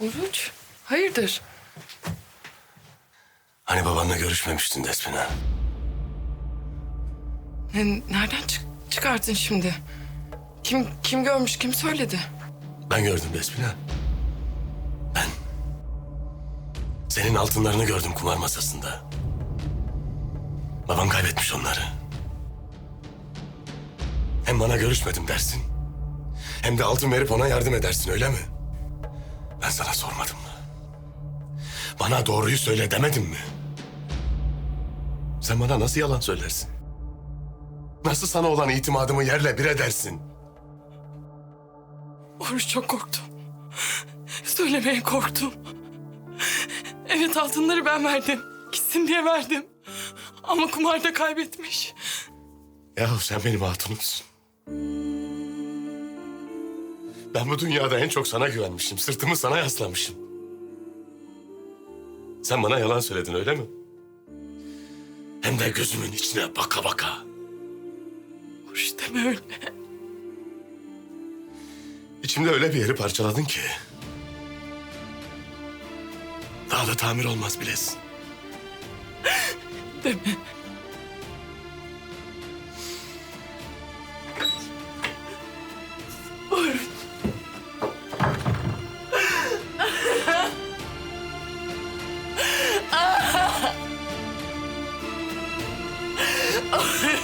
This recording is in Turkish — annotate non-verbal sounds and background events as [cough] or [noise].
Oruç, hayırdır? Hani babanla görüşmemiştin Despina? Ne- Nereden çık çıkarttın şimdi? Kim kim görmüş, kim söyledi? Ben gördüm Despina. Ben. Senin altınlarını gördüm kumar masasında. Babam kaybetmiş onları. Hem bana görüşmedim dersin. Hem de altın verip ona yardım edersin öyle mi? Ben sana sormadım mı? Bana doğruyu söyle demedim mi? Sen bana nasıl yalan söylersin? Nasıl sana olan itimadımı yerle bir edersin? Oruç çok korktum. Söylemeye korktum. Evet altınları ben verdim. Gitsin diye verdim. Ama kumarda kaybetmiş. Yahu sen benim hatunumsun. Ben bu dünyada en çok sana güvenmişim. Sırtımı sana yaslamışım. Sen bana yalan söyledin öyle mi? Hem de gözümün içine baka baka. Oruç deme öyle. İçimde öyle bir yeri parçaladın ki. Daha da tamir olmaz bilesin. Deme. Oh. [laughs]